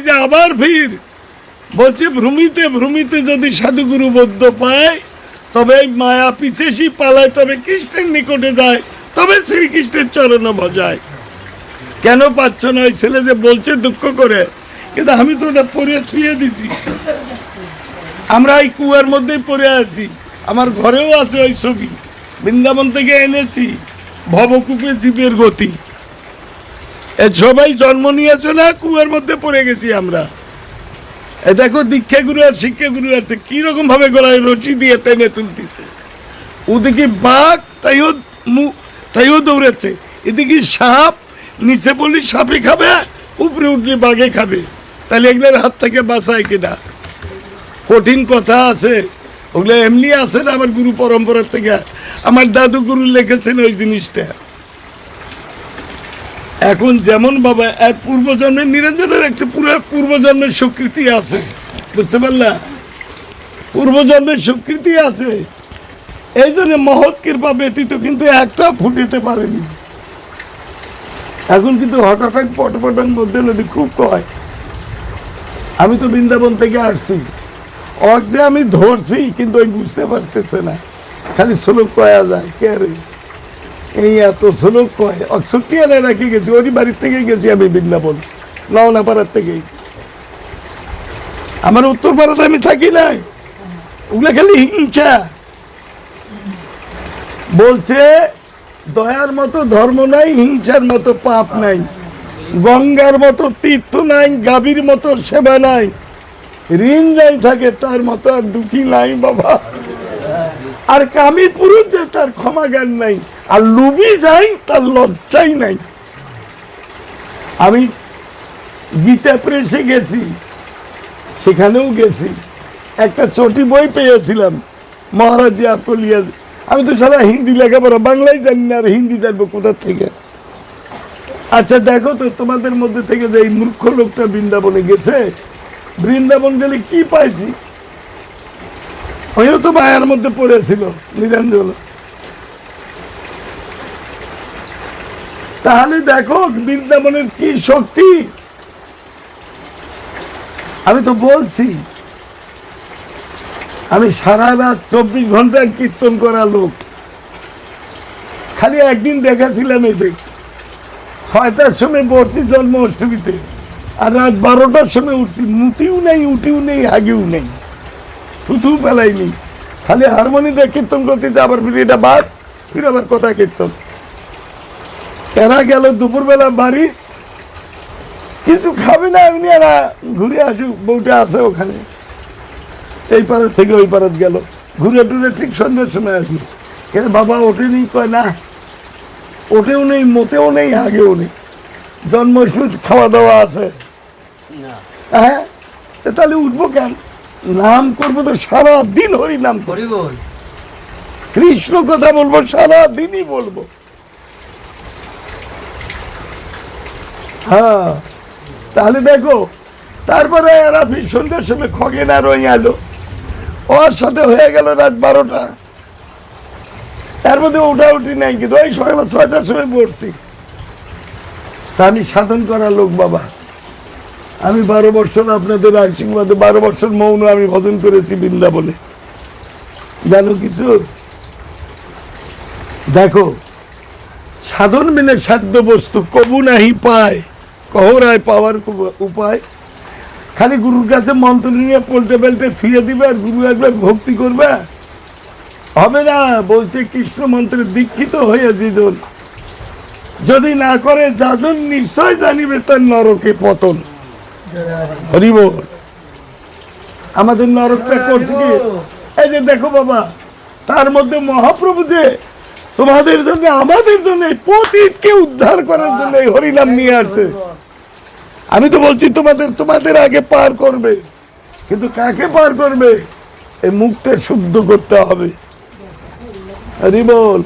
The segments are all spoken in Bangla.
যে আবার ভিড়। বলছে, ভ্রমিতে ভ্রমিতে যদি সাধুগুরু বৌদ্ধ পায়, তবে মায়া পিছেসি পালায়, তবে কৃষ্ণের নিকটে যায়, তবে শ্রীকৃষ্ণের চরণ ভজায়। কেন পাচ্ছ না ওই ছেলে যে বলছে দুঃখ করে? কিন্তু আমি তো ওটা পরে শুয়ে দিছি। আমরা এই কুয়ার মধ্যেই পড়ে আছি। আমার ঘরেও আছে ওই ছবি। বৃন্দাবন থেকে এনেছি। ভবকূপে জীবের গতি। সবাই জন্ম নিয়েছে না? কুয়ার মধ্যে পড়ে গেছি আমরা। এ দেখো দীক্ষা গুরু আর শিক্ষা গুরু আছে কীরকম ভাবে গলায় রশি দিয়ে টেনে তুলতেছে। ওদিকে বাঘ, তাইও তাইও দৌড়েছে এদিকে সাপ, নিচে বললি সাপে খাবে, উপরে উঠলে বাঘে খাবে। তাহলে এগুলোর হাত থেকে বাঁচায় কিনা? কঠিন কথা আছে। ওগুলো এমনি আছে না আমার গুরু পরম্পরা থেকে? আমার দাদু গুরু লিখেছেন ওই জিনিসটা। এখন যেমন বাবা, এক পূর্বজন্মের নিরঞ্জনের একটা পুরো পূর্বজন্মের স্বীকৃতি আছে। বুঝতে পারলা? পূর্বজন্মের স্বীকৃতি আছে। এই জন্য মহৎ কৃপা ব্যতীত কিন্তু একটা ফুটিতে পারেনি। এখন কিন্তু হঠাৎ এক পটপটার মধ্যে নদী খুব কয়, আমি তো বৃন্দাবন থেকে আসছি। যে আমি ধরছি, কিন্তু আমি বুঝতে পারতেছে না। খালি শ্লোক কয়া যায়, কে রে? এই এত শ্লোক কয়? ছুটি এনে রাখি গেছি? ওরই বাড়ির থেকে গেছি আমি বৃন্দাবন পাড়ার থেকে আমার উত্তর পাড়াতে আমি থাকি নাই। ওগুলো খালি হিংসা। বলছে, দয়ার মতো ধর্ম নাই, হিংসার মতো পাপ নাই। গঙ্গার মতো তীর্থ নাই, গাভীর মতো সেবা নাই। ঋণ যাই থাকে, তার মতো আর দুঃখী নাই বাবা। আর কামি পুরুষ যে তার ক্ষমা জ্ঞান নাই। আর লুবি যাই, তার লজ্জাই নাই। আমি গীতা প্রেসে গেছি, সেখানেও গেছি। একটা চটি বই পেয়েছিলাম, মহারাজ আকলিয়া আমি তো সারা হিন্দি লেখাপড়া, বাংলাই জানি না আর হিন্দি জানব কোথার থেকে। আচ্ছা দেখো তো, তোমাদের মধ্যে থেকে যে এই মূর্খ লোকটা বৃন্দাবনে গেছে, বৃন্দাবন গেলে কি পাইছি? ওইও তো মায়ার মধ্যে পড়েছিল, নিরঞ্জন। তাহলে দেখো বৃন্দাবনের কি শক্তি? আমি তো বলছি, আমি সারা রাত চব্বিশ ঘণ্টা কীর্তন করা লোক। খালি একদিন দেখেছিলাম এই দেখ, ছয়টার সময় পড়ছি জন্ম অষ্টমীতে আর রাত বারোটার সময় উঠছি, মুতিও নেই, উঠিও নেই, হাগিও নেই। থুথু পেলাইনি। খালি হারমোনি দিয়ে কীর্তন করতেছে আবার ফিরে এটা বাদ ফিরে আবার কথা কীর্তন। এরা গেল দুপুরবেলা বাড়ি। কিছু খাবে না এমনি এরা। ঘুরে আসুক বউটা আছে ওখানে। এই পাড়ার থেকে ওই পাড়াত গেল। ঘুরে টুরে ঠিক সন্ধ্যের সময় আসলো। কেন বাবা ওঠেনি? কয় না ওঠেও নেই মোতেও নেই আগেও নেই। জন্মসূচ খাওয়া দাওয়া আছে। হ্যাঁ? এ তাহলে উঠবো কেন? নাম করব তো সারা দিন হরি নাম বল কৃষ্ণ কথা বলব সারা দিনই বলব। হ্যাঁ তাহলে দেখো, তারপরে এরা সন্ধ্যের সময় খগেন আর ওই এলো। ওর সাথে হয়ে গেল রাত বারোটা। তার মধ্যে উঠা উঠি নাই কিন্তু ওই সকাল ছয়টার সময় পড়ছি। তা আমি সাধন করা লোক বাবা। আমি বারো বছর আপনাদের আশীর্বাদে, বারো বছর মৌন আমি ভজন করেছি বৃন্দাবনে। জানো কিছু? দেখো, সাধন মিলে সাধ্য বস্তু কবু নাহি পায়। কহরায় পাওয়ার উপায়। খালি গুরুর কাছে মন্ত্র নিয়ে পল্টে বেল্টে থুয়ে দিবে আর গুরু একবে ভক্তি করবে? হবে না, বলছে কৃষ্ণ মন্ত্রে দীক্ষিত হয়ে যেজন। যদি না করে যাজন, নিশ্চয় জানিবে তার নরকে পতন। হরিব আমাদের নরকটা করছে কি? এই যে দেখো বাবা, তার মধ্যে মহাপ্রভু যে তোমাদের জন্য, আমাদের জন্য পতীতকে উদ্ধার করার জন্য এই হরিনাম নিয়ে আসছে। আমি তো বলছি তোমাদের তোমাদের আগে পার করবে। কিন্তু কাকে পার করবে? এই মুখটা শুদ্ধ করতে হবে। হরিবল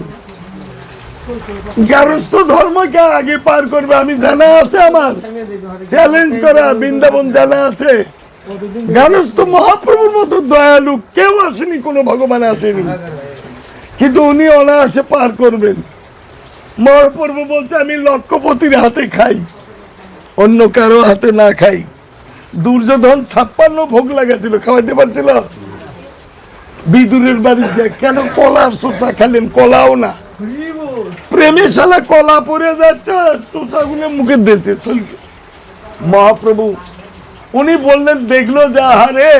গারস্থ ধর্মকে আগে পার করবে, আমি জানা আছে আমার। চ্যালেঞ্জ করা, বৃন্দাবন জানা আছে। গানস্থ তো মহাপ্রভুর মতো দয়ালু কেউ আসেনি, কোনো ভগবান আসেনি। কিন্তু উনি অনায়াসে পার করবেন। মহাপ্রভু বলছে, আমি লক্ষপতির হাতে খাই। অন্য কারও হাতে না খাই। দুর্যোধন ছাপ্পান্ন ভোগ লাগাছিল খাওয়াইতে পারছিল? বিদুরের বাড়িতে কেন কলার সোচা খেলেন? কলাও না। প্রেমে শালা কলা পরে যাচ্ছে সোচাগুলো মুখে দিয়েছে চলকে মহাপ্রভু, উনি বললেন, দেখল যে, আহারে,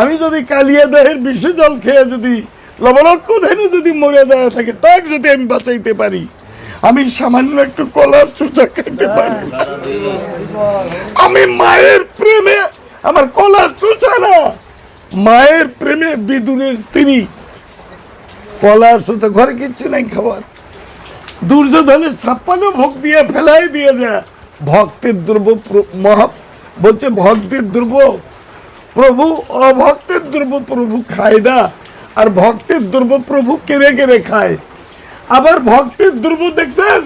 আমি যদি কালিয়া দেহের বিষ জল খেয়ে যদি লবণাক্ষ ধেনু যদি মরে যাওয়া থাকে, তাকে যদি আমি বাঁচাইতে পারি। আমি সামান্য একটু কলার চুচা খাইতে পারি। আমি মায়ের প্রেমে, আমার কলার চুচা না। মায়ের প্রেমে বিদুরের স্ত্রী। কলার চুচা ঘরে কিচ্ছু নাই খাবার দুর্যোধনের ছাপ্পান্ন ভোগ দিয়ে ফেলাই দিয়ে যায় ভক্তের দ্রব্য মহা বলছে ভক্তের দ্রব্য প্রভু অভক্তের দ্রব্য প্রভু খায় না। আর ভক্তের দ্রব্য প্রভু কেড়ে কেড়ে খায়। আবার ভক্তের দ্রব্য দেখছেন?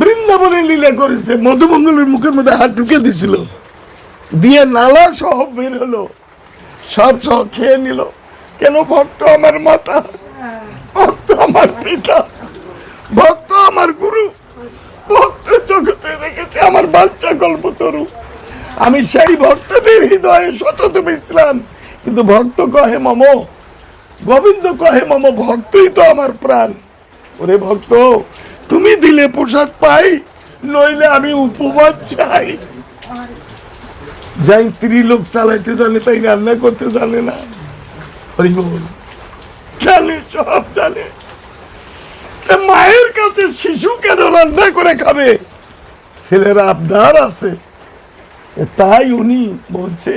বৃন্দাবনে লীলা করেছে, মধুমঙ্গলের মুখের মধ্যে হাত ঢুকে দিছিল। দিয়ে নালা সহ বের হলো, সব সহ খেয়ে নিল। কেন ভক্ত আমার মাতা? ভক্ত আমার পিতা। ভক্ত আমার গুরু। ভক্ত জগতে রেখেছে আমার বাচ্চা গল্প তরু আমি সেই ভক্তদের হৃদয়ে সতত মিশলাম কিন্তু ভক্ত কহে, মম, গোবিন্দ কহে, মম, ভক্তই তো আমার প্রাণ। ওরে ভক্ত, তুমি দিলে প্রসাদ পাই, নইলে আমি উপবাস চাই। যাই স্ত্রী লোক চালাইতে জানে, তাই রান্না করতে জানে না। হরি বল। জানে, সব জানে। মায়ের কাছে শিশু কেন রান্না করে খাবে? ছেলের আবদার আছে। তাই উনি বলছে,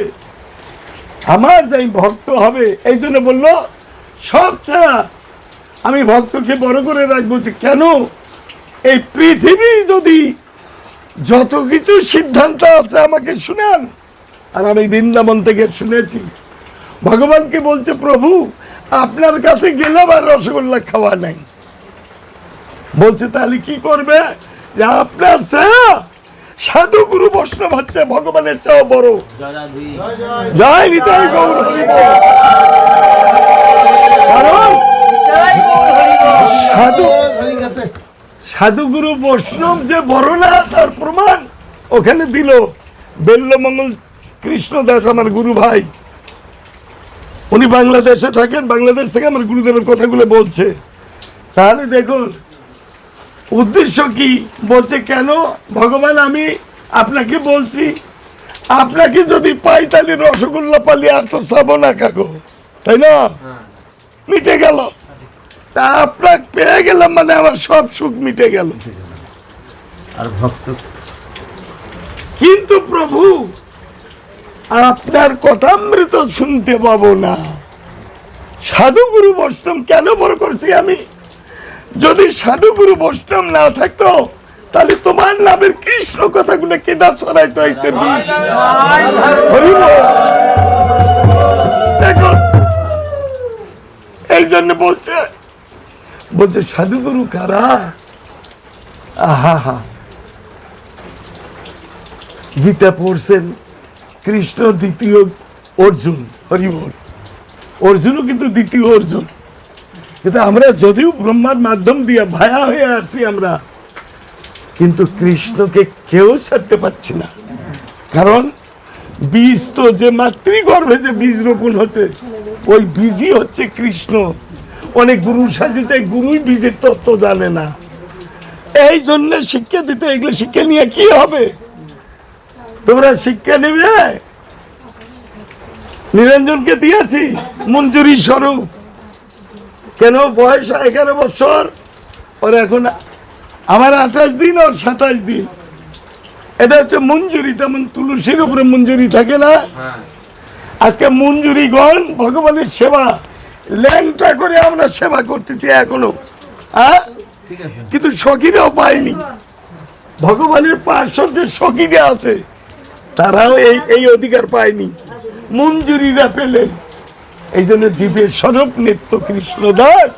আমার যাই ভক্ত হবে, এই জন্য বলল, সব ছাড়া আমি ভক্তকে বড় করে রাখব যে কেন এই পৃথিবী যদি যত কিছু সিদ্ধান্ত আছে আমাকে শুনান। আর আমি বৃন্দাবন থেকে শুনেছি ভগবানকে বলছে প্রভু আপনার কাছে গেলাম আর রসগোল্লা খাওয়া নাই। বলছে তাহলে কি করবে? যে আপনার সাধু গুরু বৈষ্ণব হচ্ছে ভগবানের চেয়েও বড়। জয় নিতাই গৌর কারণ সাধু সাধুগুরু বৈষ্ণব যে বড় না তার প্রমাণ ওখানে দিল। বেল্লমঙ্গল কৃষ্ণদাস আমার গুরু ভাই। উনি বাংলাদেশে থাকেন বাংলাদেশ থেকে আমার গুরুদেবের কথাগুলো বলছে। তাহলে দেখুন উদ্দেশ্য কি? বলছে কেন? ভগবান আমি আপনাকে বলছি আপনাকে যদি পাই তাহলে রসগোল্লা পালি আর তো না কাকো তাই না? মিটে গেল। তা আপনাকে পেয়ে গেলাম মানে আমার সব সুখ মিটে গেল। আর ভক্ত? কিন্তু প্রভু আপনার কথা কথামৃত শুনতে পাবো না। সাধুগুরু বৈষ্ণব কেন বড় করছি আমি? যদি সাধুগুরু বৈষ্ণব না থাকতো তাহলে তোমার নামের কৃষ্ণ কথাগুলো কেটা ছড়াইতে হইতে এই জন্য বলছে বলছে সাধুগুরু কারা আহা হা গীতা পড়ছেন কৃষ্ণ দ্বিতীয় অর্জুন হরিবল অর্জুনও কিন্তু দ্বিতীয় অর্জুন কিন্তু আমরা যদিও ব্রহ্মার মাধ্যম দিয়ে ভায়া হয়ে আছি আমরা কিন্তু কৃষ্ণকে কেউ ছাড়তে পারছি না কারণ, বীজ তো যে মাতৃগর্ভে যে বীজ রোপণ হচ্ছে, ওই বীজই হচ্ছে কৃষ্ণ। অনেক গুরু সাজিতে গুরুই বীজের তত্ত্ব জানে না। এই জন্য শিক্ষা দিতে এগুলো শিক্ষা নিয়ে কি হবে? তোমরা শিক্ষা নেবে? নিরঞ্জনকে দিয়েছি মঞ্জুরি স্বরূপ। কেন? বয়স এগারো বছর। ওর এখন আমার আঠাশ দিন ওর সাতাশ দিন। এটা হচ্ছে মঞ্জুরি তেমন তুলসীর উপরে মঞ্জুরি থাকে না। আজকে মঞ্জুরিগণ ভগবানের সেবা ল্যাংটা করে আমরা সেবা করতেছি এখনও হ্যাঁ? কিন্তু সখীরাও পায়নি। ভগবানের পার্শ্বদের সখীরা আছে তারাও এই এই অধিকার পায়নি। মঞ্জুরিরা পেলেন। এই জন্য জীবের স্বরূপ নিত্য কৃষ্ণ দাস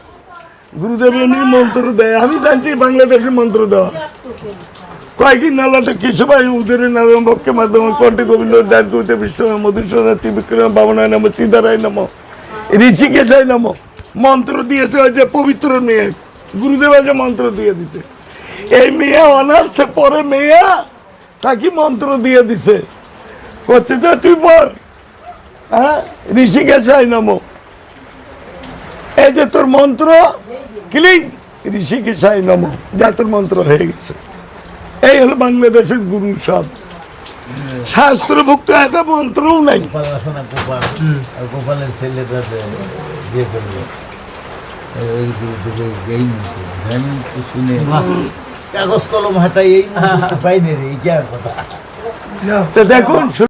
গুরুদেব এমনি মন্ত্র দেয়। আমি জানছি বাংলাদেশের মন্ত্র দেওয়া। কয়েকদিন নালাটা কেশবাই উদরে নারায়ণ ভক্তের মাধ্যমে কণ্ঠে গোবিন্দ দান করতে বিষ্ণু মধুসূদন ত্রিবিক্রম বাবনায় নাম সীতারায় নম ঋষিকেশায় নম মন্ত্র দিয়েছে ওই যে পবিত্র মেয়ে। গুরুদেব যে মন্ত্র দিয়ে দিছে। এই মেয়ে অনার্সে পরে মেয়ে, তাকে মন্ত্র দিয়ে দিছে। করতে যে, তুই বল হ্যাঁ? ঋষিকেশাই নমো এই যে তোর মন্ত্র ক্লিক ঋষিকেশাই নমো যা তোর মন্ত্র হয়ে গেছে। এই হলো বাংলাদেশের গুরু সব। শাস্ত্রভুক্ত একটা মন্ত্রও নাই। গোপালের ছেলেটা যে এই যুগে এই মন্ত্র শুনে কাগজ কলম হাতাই এই পাইনি রে এই কথা? দেখুন